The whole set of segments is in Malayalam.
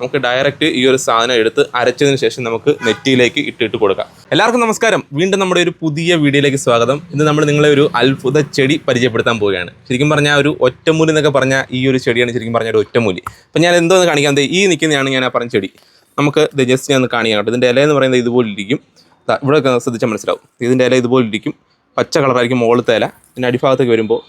നമുക്ക് ഡയറക്റ്റ് ഈ ഒരു സാധനം എടുത്ത് അരച്ചതിന് ശേഷം നമുക്ക് നെറ്റിയിലേക്ക് ഇട്ടിട്ട് കൊടുക്കാം. എല്ലാവർക്കും നമസ്കാരം. വീണ്ടും നമ്മുടെ ഒരു പുതിയ വീഡിയോയിലേക്ക് സ്വാഗതം. ഇന്ന് നമ്മൾ നിങ്ങളെ ഒരു അത്ഭുത ചെടി പരിചയപ്പെടുത്താൻ പോവുകയാണ്. ശരിക്കും പറഞ്ഞാൽ ഒരു ഒറ്റമൂലി എന്നൊക്കെ പറഞ്ഞാൽ ഈ ഒരു ചെടിയാണ് ശരിക്കും പറഞ്ഞാൽ ഒരു ഒറ്റമൂലി. അപ്പം ഞാൻ എന്തോന്ന് കാണിക്കാൻ ഈ നിൽക്കുന്നതാണ് ഞാൻ ആ പറഞ്ഞ ചെടി. നമുക്ക് ഇത് ജസ്റ്റ് ഞാൻ ഒന്ന് കാണിക്കാം കേട്ടോ. ഇതിന്റെ ഇല എന്ന് പറയുന്നത് ഇതുപോലെ ഇരിക്കും. ഇവിടെ ശ്രദ്ധിച്ചാൽ മനസ്സിലാവും. ഇതിന്റെ ഇല ഇതുപോലെ ഇരിക്കും. പച്ച കളറായിരിക്കും മുകളിലത്തെ ഇല. പിന്നെ അടിഭാഗത്തേക്ക് വരുമ്പോൾ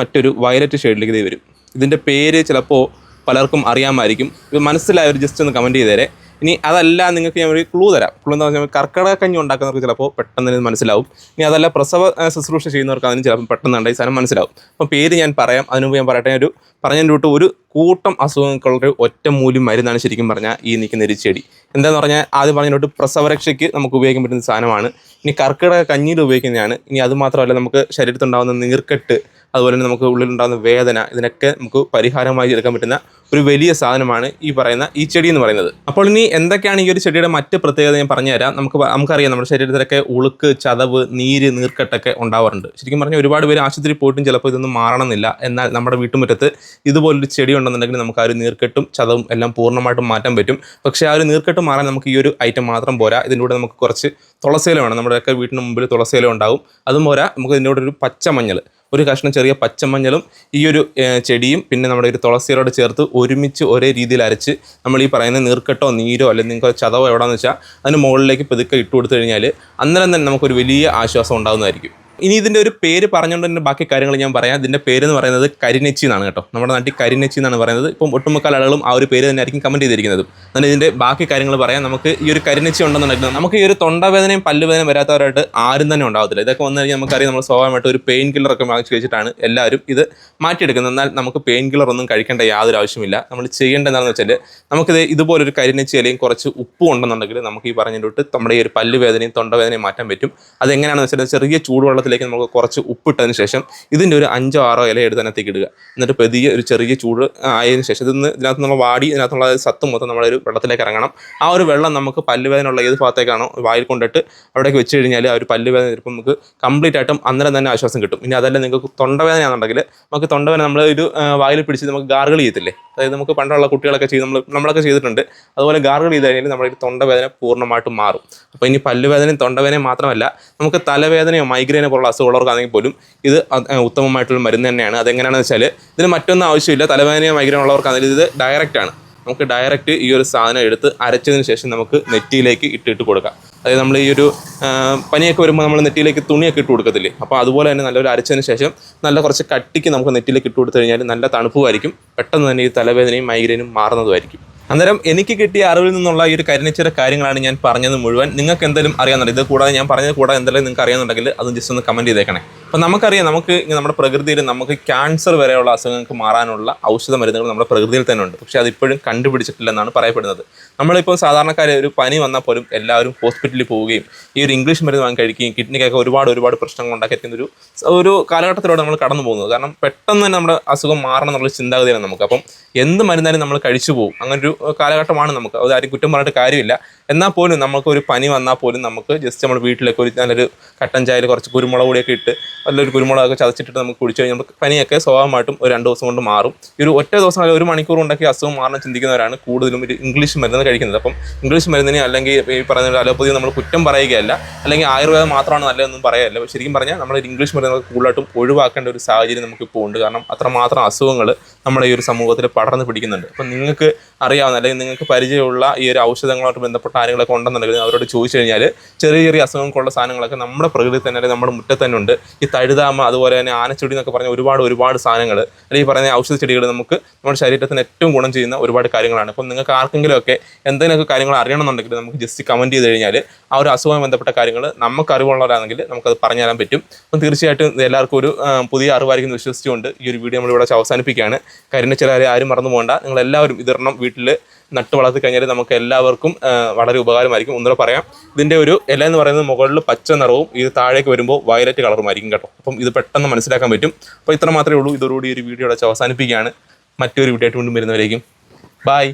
മറ്റൊരു വയലറ്റ് ഷെയ്ഡിലേക്ക് ഇത് വരും. ഇതിന്റെ പേര് ചിലപ്പോൾ പലർക്കും അറിയാമായിരിക്കും. ഇത് മനസ്സിലായവർ ജസ്റ്റ് ഒന്ന് കമന്റ് ചെയ്തേരെ. ഇനി അതല്ല നിങ്ങൾക്ക് ഞാൻ ഒരു ക്ലൂ തരാം. ക്ലൂ എന്ന് പറഞ്ഞാൽ കർക്കിടക കഞ്ഞി ഉണ്ടാക്കുന്നവർക്ക് ചിലപ്പോൾ പെട്ടെന്ന് ഇത് മനസ്സിലാവും. ഇനി അതല്ല പ്രസവ ശുശ്രൂഷ ചെയ്യുന്നവർക്ക് അതിന് ചിലപ്പോൾ പെട്ടെന്ന് ഉണ്ടായി സാധനം മനസ്സിലാവും. അപ്പോൾ പേര് ഞാൻ പറയാം. അതിനുമ്പോൾ ഞാൻ പറയട്ടെ ഒരു പറഞ്ഞതിന്റെ ഒരു കൂട്ടം അസുഖങ്ങൾക്കുള്ള ഒറ്റമൂലി മരുന്നാണ് ശരിക്കും പറഞ്ഞാൽ ഈ നിൽക്കുന്ന ഒരു ചെടി. എന്താന്ന് പറഞ്ഞാൽ ആദ്യം പറഞ്ഞതിനോട് പ്രസവരക്ഷയ്ക്ക് നമുക്ക് ഉപയോഗിക്കാൻ പറ്റുന്ന സാധനമാണ്. ഇനി കർക്കിടക കഞ്ഞിയിൽ ഉപയോഗിക്കുന്നതാണ്. ഇനി അത് മാത്രമല്ല നമുക്ക് ശരീരത്തുണ്ടാകുന്ന നീർക്കെട്ട് അതുപോലെ തന്നെ നമുക്ക് ഉള്ളിലുണ്ടാകുന്ന വേദന ഇതിനൊക്കെ നമുക്ക് പരിഹാരമായി എടുക്കാൻ പറ്റുന്ന ഒരു വലിയ സാധനമാണ് ഈ പറയുന്ന ഈ ചെടി എന്ന് പറയുന്നത്. അപ്പോൾ ഇനി എന്തൊക്കെയാണ് ഈ ഒരു ചെടിയുടെ മറ്റ് പ്രത്യേകത ഞാൻ പറഞ്ഞുതരാം. നമുക്ക് നമുക്കറിയാം നമ്മുടെ ശരീരത്തിലൊക്കെ ഉളുക്ക് ചതവ് നീര് നീർക്കെട്ടൊക്കെ ഉണ്ടാവാറുണ്ട്. ശരിക്കും പറഞ്ഞാൽ ഒരുപാട് പേര് ആശുപത്രി പോയിട്ടും ചിലപ്പോൾ ഇതൊന്നും മാറണമെന്നില്ല. എന്നാൽ നമ്മുടെ വീട്ടുമുറ്റത്ത് ഇതുപോലൊരു ചെടി ഉണ്ടെന്നുണ്ടെങ്കിൽ നമുക്ക് ആ ഒരു നീർക്കെട്ടും ചതവും എല്ലാം പൂർണമായിട്ടും മാറ്റാൻ പറ്റും. പക്ഷേ ആ ഒരു നീർക്കെട്ട് മാറാൻ നമുക്ക് ഈ ഒരു ഐറ്റം മാത്രം പോരാ. ഇതിന്റെ നമുക്ക് കുറച്ച് തുളസിയില വേണം. നമ്മുടെയൊക്കെ വീട്ടിന് മുമ്പിൽ തുളസിയില ഉണ്ടാവും. അതും പോരാ. നമുക്ക് ഇതിന്റെ ഒരു പച്ചമഞ്ഞൾ ഒരു കഷ്ണം ചെറിയ പച്ചമഞ്ഞളും ഈ ഒരു ചെടിയും പിന്നെ നമ്മുടെ ഒരു തുളസിയിലോട് ചേർത്ത് ഒരുമിച്ച് ഒരേ രീതിയിൽ അരച്ച് നമ്മൾ ഈ പറയുന്ന നീർക്കെട്ടോ നീരോ അല്ലെങ്കിൽ നിങ്ങൾക്ക് ചതവോ എവിടെയാണെന്ന് വെച്ചാൽ അതിന് മുകളിലേക്ക് പതുക്കെ ഇട്ട് കൊടുത്തു കഴിഞ്ഞാൽ അന്നേരം തന്നെ നമുക്കൊരു വലിയ ആശ്വാസം ഉണ്ടാകുന്നതായിരിക്കും. ഇനി ഇതിന്റെ ഒരു പേര് പറഞ്ഞുകൊണ്ട് തന്നെ ബാക്കി കാര്യങ്ങൾ ഞാൻ പറയാം. ഇതിന്റെ പേര് എന്ന് പറയുന്നത് കരിനെച്ചി എന്നാണ് കേട്ടോ. നമ്മുടെ നാട്ടിൽ കരിനെച്ചി എന്നാണ് പറയുന്നത്. ഇപ്പം ഒട്ടുമുക്കാൽ ആളുകളും ആ ഒരു പേര് തന്നെ ആയിരിക്കും കമന്റ് ചെയ്തിരിക്കുന്നത്. എന്നാൽ ഇതിന്റെ ബാക്കി കാര്യങ്ങൾ പറയാം. നമുക്ക് ഈ ഒരു കരിനെച്ചി ഉണ്ടെന്നുണ്ടെങ്കിൽ നമുക്ക് ഈ ഒരു തൊണ്ടവേദനയും പല്ലുവേദനയും വരാത്തവരായിട്ട് ആരും തന്നെ ഉണ്ടാവത്തില്ല. ഇതൊക്കെ വന്നു കഴിഞ്ഞാൽ നമുക്കറിയാം നമ്മൾ സ്വാഭാവികമായിട്ട് ഒരു പെയിൻ കില്ലറൊക്കെ വാങ്ങിച്ച് കഴിച്ചിട്ടാണ് എല്ലാവരും ഇത് മാറ്റിയെടുക്കുന്നത്. എന്നാൽ നമുക്ക് പെയിൻ കില്ലർ ഒന്നും കഴിക്കേണ്ട യാതൊരു ആവശ്യമില്ല നമ്മൾ ചെയ്യേണ്ട വെച്ചാൽ നമുക്കിത് ഇതുപോലൊരു കരിനെച്ചി അല്ലെങ്കിൽ കുറച്ച് ഉപ്പും ഉണ്ടെന്നുണ്ടെങ്കിൽ നമുക്ക് ഈ പറഞ്ഞിട്ട് നമ്മുടെ ഈ ഒരു പല്ലുവേദനയും തൊണ്ടവേദനയും മാറ്റാൻ പറ്റും. അതെങ്ങനെയാണെന്ന് വെച്ചാൽ ചെറിയ ചൂടുവെള്ളത്തിലേക്ക് നമുക്ക് കുറച്ച് ഉപ്പിട്ടതിന് ശേഷം ഇതിന്റെ ഒരു അഞ്ചോ ആറോ ഇല എടുത്തതിനകത്തേക്ക് ഇടുക. എന്നിട്ട് പതിയെ ഒരു ചെറിയ ചൂട് ആയതിനു ശേഷം ഇതിന്ന് ഇതിനകത്ത് നമ്മൾ വാടി ഇതിനകത്തുള്ള സത്ത് മൊത്തം നമ്മുടെ ഒരു വെള്ളത്തിലേക്ക് ഇറങ്ങണം. ആ ഒരു വെള്ളം നമുക്ക് പല്ലുവേദന ഉള്ള ഏത് ഭാഗത്തേക്കാണോ വായിൽ കൊണ്ടിട്ട് അവിടേക്ക് വെച്ച് കഴിഞ്ഞാൽ ആ ഒരു പല്ലുവേദന ചിലപ്പോൾ നമുക്ക് കംപ്ലീറ്റ് ആയിട്ടും അന്നേരം തന്നെ ആശ്വാസം കിട്ടും. ഇനി അതല്ല നിങ്ങൾക്ക് തൊണ്ടവേദനയാണെന്നുണ്ടെങ്കിൽ നമുക്ക് തൊണ്ടവേദന നമ്മൾ ഒരു വായിൽ പിടിച്ച് നമുക്ക് ഗാർഗിൾ ചെയ്യത്തില്ലേ? അതായത് നമുക്ക് പണ്ടുള്ള കുട്ടികളൊക്കെ ചെയ്ത് നമ്മൾ നമ്മളൊക്കെ ചെയ്തിട്ടുണ്ട്. അതുപോലെ ഗാർഗിൾ ചെയ്ത് കഴിഞ്ഞാൽ നമ്മുടെ തൊണ്ടവേദന പൂർണമായിട്ടും മാറും. അപ്പോൾ ഇനി പല്ലുവേദനയും തൊണ്ടവേദനയും മാത്രമല്ല നമുക്ക് തലവേദനയോ മൈഗ്രെയിനോ പോലുള്ള അസുഖമുള്ളവർക്കാണെങ്കിൽ പോലും ഇത് ഉത്തമമായിട്ടുള്ള മരുന്ന് തന്നെയാണ്. അതെങ്ങനെയാണെന്ന് വെച്ചാൽ ഇതിന് മറ്റൊന്നും ആവശ്യമില്ല. തലവേദനയോ ഉള്ളവർക്ക് ഉള്ളവർക്കാണെങ്കിൽ ഇത് ഡയറക്റ്റ് ആണ്. നമുക്ക് ഡയറക്റ്റ് ഈ ഒരു സാധനം എടുത്ത് അരച്ചതിന് ശേഷം നമുക്ക് നെറ്റിയിലേക്ക് ഇട്ടിട്ട് കൊടുക്കാം. അതായത് നമ്മൾ ഈ ഒരു പനിയൊക്കെ വരുമ്പോൾ നമ്മൾ നെറ്റിയിലേക്ക് തുണിയൊക്കെ ഇട്ട് കൊടുക്കത്തില്ലേ? അപ്പോൾ അതുപോലെ തന്നെ നല്ലൊരു അരച്ചതിന് ശേഷം നല്ല കുറച്ച് കട്ടിക്ക് നമുക്ക് നെറ്റിയിലേക്ക് ഇട്ട് കൊടുത്തു കഴിഞ്ഞാൽ നല്ല തണുപ്പുമായിരിക്കും. പെട്ടെന്ന് തന്നെ ഈ തലവേദനയും മൈഗ്രെയിനും മാറുന്നതുമായിരിക്കും. അന്നേരം എനിക്ക് കിട്ടിയ അറിവിൽ നിന്നുള്ള ഈ ഒരു കരിനിച്ചിര കാര്യങ്ങളാണ് ഞാൻ പറഞ്ഞത് മുഴുവൻ. നിങ്ങൾക്ക് എന്തെങ്കിലും അറിയാമെന്നുണ്ട് ഇത് കൂടാതെ ഞാൻ പറഞ്ഞത് കൂടാതെ എന്തെങ്കിലും നിങ്ങൾക്ക് അറിയാമെന്നുണ്ടെങ്കിൽ അത് ജസ്റ്റ് ഒന്ന് കമന്റ് ചെയ്തേക്കണേ. അപ്പോൾ നമുക്കറിയാം നമുക്ക് നമ്മുടെ പ്രകൃതിയിൽ നമുക്ക് ക്യാൻസർ വരെയുള്ള അസുഖങ്ങൾക്ക് മാറാനുള്ള ഔഷധ മരുന്നുകൾ നമ്മുടെ പ്രകൃതിയിൽ തന്നെ ഉണ്ട്. പക്ഷേ അതിപ്പോഴും കണ്ടുപിടിച്ചിട്ടില്ലെന്നാണ് പറയപ്പെടുന്നത്. നമ്മളിപ്പോൾ സാധാരണക്കാരെ ഒരു പനി വന്നാൽ പോലും എല്ലാവരും ഹോസ്പിറ്റലിൽ പോവുകയും ഈ ഒരു ഇംഗ്ലീഷ് മരുന്ന് വാങ്ങി കഴിക്കുകയും കിഡ്നിക്കൊക്കെ ഒരുപാട് ഒരുപാട് പ്രശ്നങ്ങൾ ഉണ്ടാക്കിയിരിക്കുന്ന ഒരു ഒരു കാലഘട്ടത്തിലൂടെ നമ്മൾ കടന്നു പോകുന്നത്. കാരണം പെട്ടെന്ന് തന്നെ നമ്മുടെ അസുഖം മാറണം എന്നുള്ള ചിന്താഗതിയാണ് നമുക്ക്. അപ്പം എന്ത് മരുന്നാലും നമ്മൾ കഴിച്ചു പോകും. അങ്ങനെ ഒരു കാലഘട്ടമാണ് നമുക്ക്. അത് ആരും കുറ്റം പറഞ്ഞിട്ട് കാര്യമില്ല. എന്നാൽ പോലും നമുക്ക് ഒരു പനി വന്നാൽ പോലും നമുക്ക് ജസ്റ്റ് നമ്മൾ വീട്ടിലേക്ക് ഒരു നല്ലൊരു കട്ടൻ ചായയിൽ കുറച്ച് കുരുമുളക് പൊടിയൊക്കെ ഇട്ട് നല്ലൊരു കുരുമുളകൊക്കെ ചതച്ചിട്ട് നമുക്ക് കുടിച്ചു കഴിഞ്ഞാൽ നമുക്ക് പനിയൊക്കെ സ്വാഭാവികമായിട്ടും ഒരു രണ്ട് ദിവസം കൊണ്ട് മാറും. ഈ ഒരു ഒറ്റ ദിവസം അല്ലെങ്കിൽ ഒരു മണിക്കൂർ ഉണ്ടാക്കി അസുഖം മാറണം ചിന്തിക്കുന്നവരാണ് കൂടുതലും ഒരു ഇംഗ്ലീഷ് മരുന്ന് കഴിക്കുന്നത്. അപ്പം ഇംഗ്ലീഷ് മരുന്നിനെ അല്ലെങ്കിൽ ഈ പറയുന്ന അലോപ്പതി നമ്മൾ കുറ്റം പറയുകയല്ല. അല്ലെങ്കിൽ ആയുർവേദം മാത്രമാണ് നല്ലതെന്നും പക്ഷേ ശരിക്കും പറഞ്ഞാൽ നമ്മൾ ഇംഗ്ലീഷ് മരുന്നുകൾ കൂടുതലായിട്ടും ഒഴിവാക്കേണ്ട ഒരു സാഹചര്യം നമുക്കിപ്പോൾ ഉണ്ട്. കാരണം അത്രമാത്രം അസുഖങ്ങൾ നമ്മുടെ ഈ ഒരു സമൂഹത്തിൽ പടർന്നു പിടിക്കുന്നുണ്ട്. അപ്പം നിങ്ങൾക്ക് അറിയാവുന്ന അല്ലെങ്കിൽ നിങ്ങൾക്ക് പരിചയമുള്ള ഈ ഒരു ഔഷധങ്ങളുമായിട്ട് ബന്ധപ്പെട്ട ആരെങ്കിലൊക്കെ ഉണ്ടെന്നുണ്ടെങ്കിൽ അവരോട് ചോദിച്ചു കഴിഞ്ഞാൽ ചെറിയ ചെറിയ അസുഖങ്ങൾക്കുള്ള സാധനങ്ങളൊക്കെ നമ്മുടെ പ്രകൃതി തന്നെ അല്ലെങ്കിൽ നമ്മുടെ മുറ്റത്ത് തന്നെ ഉണ്ട്. തഴുതാമ അതുപോലെ തന്നെ ആനച്ചെടി എന്നൊക്കെ പറഞ്ഞ ഒരുപാട് ഒരുപാട് സാധനങ്ങൾ അല്ലെങ്കിൽ ഈ പറയുന്ന ഔഷധ ചെടികൾ നമുക്ക് നമ്മുടെ ശരീരത്തിന് ഏറ്റവും ഗുണം ചെയ്യുന്ന ഒരുപാട് കാര്യങ്ങളാണ്. അപ്പം നിങ്ങൾക്ക് ആർക്കെങ്കിലുമൊക്കെ എന്തെങ്കിലുമൊക്കെ കാര്യങ്ങൾ അറിയണമെന്നുണ്ടെങ്കിൽ നമുക്ക് ജസ്റ്റ് കമന്റ് ചെയ്ത് കഴിഞ്ഞാൽ ആ ഒരു അസുഖവുമായി ബന്ധപ്പെട്ട കാര്യങ്ങൾ നമുക്ക് അറിവുള്ളവരാണെങ്കിൽ നമുക്കത് പറഞ്ഞു തരാൻ പറ്റും. അപ്പം തീർച്ചയായിട്ടും എല്ലാവർക്കും ഒരു പുതിയ അറിവായിരിക്കും വിശ്വസിച്ചുകൊണ്ട് ഈ ഒരു വീഡിയോ നമ്മളിവിടെ അവസാനിപ്പിക്കുകയാണ്. കരിഞ്ഞ ചില ആരും മറന്നു പോകണ്ട. നിങ്ങൾ എല്ലാവരും ഇതിരണം വീട്ടിൽ നട്ട് വളർത്തി കഴിഞ്ഞാൽ നമുക്ക് എല്ലാവർക്കും വളരെ ഉപകാരമായിരിക്കും. ഒന്നുകൂടെ പറയാം. ഇതിന്റെ ഒരു ഇല എന്ന് പറയുന്നത് മുകളിൽ പച്ച നിറവും ഇത് താഴേക്ക് വരുമ്പോൾ വയലറ്റ് കളറുമായിരിക്കും. കേട്ടോ. അപ്പം ഇത് പെട്ടെന്ന് മനസ്സിലാക്കാൻ പറ്റും. അപ്പോൾ ഇത്ര മാത്രമേ ഉള്ളൂ. ഇതോടുകൂടി ഒരു വീഡിയോ അടച്ച് അവസാനിപ്പിക്കുകയാണ്. മറ്റൊരു വീഡിയോ ആയിട്ട് വീണ്ടും വരുന്നവരേക്കും. ബായ്